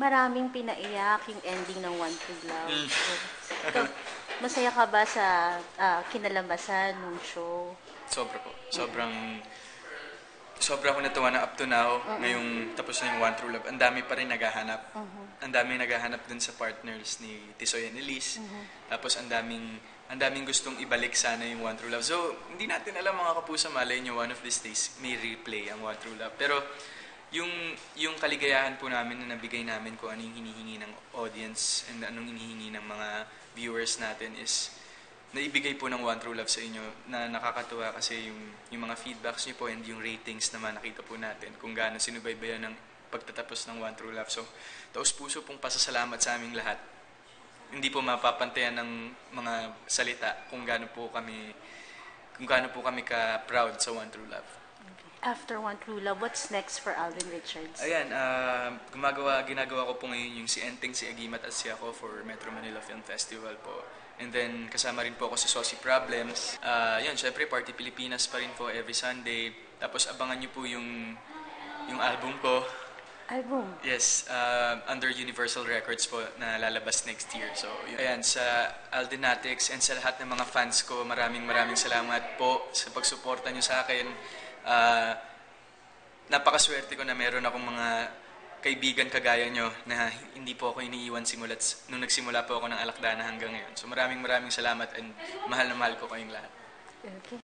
maraming pinaiyak yung ending ng One True Love. Mm. So, masaya ka ba sa ah, kinalabasan ng show? Sobra po. Sobrang... Sobra ako natuwa na up to now, ngayong tapos na yung One True Love, ang dami pa rin naghahanap. Ang daming naghahanap dun sa partners ni Tisoy and Elise. Tapos ang daming ang daming gustong ibalik sana yung One True Love. So, hindi natin alam mga kapusa, malay nyo, one of these days, may replay ang One True Love. Pero, yung, yung kaligayahan po namin na nabigay namin kung ano yung hinihingi ng audience and anong hinihingi ng mga viewers natin is naibigay po ng One True Love sa inyo na nakakatuwa kasi yung, yung mga feedbacks niyo po and yung ratings naman nakita po natin kung gaano sinubaybayan ng pagtatapos ng One True Love. So, taos puso pong pasasalamat sa aming lahat. Hindi po mapapantayan ng mga salita kung gaano po kami kung gaano po kami ka-proud sa One True Love. After One True Love, what's next for Alvin Richards? Ayan, ah, gumagawa, ginagawa ko po ngayon yung si Enteng, si Agimat at si ako for Metro Manila Film Festival po. And then, kasama rin po ako sa Saucy Problems. Ah, yun, syempre, Party Pilipinas pa rin po every Sunday. Tapos, abangan nyo po yung, yung album ko. Album. Yes, uh, under Universal Records po na lalabas next year. So, yun. ayan, sa Aldinatics and sa lahat ng mga fans ko, maraming maraming salamat po sa pagsuporta nyo sa akin. Ah, napakaswerte ko na meron akong mga kaibigan kagaya nyo na hindi po ako iniiwan simulat nung nagsimula po ako ng Alakdana hanggang ngayon. So maraming maraming salamat and mahal na mahal ko kayong lahat. Okay.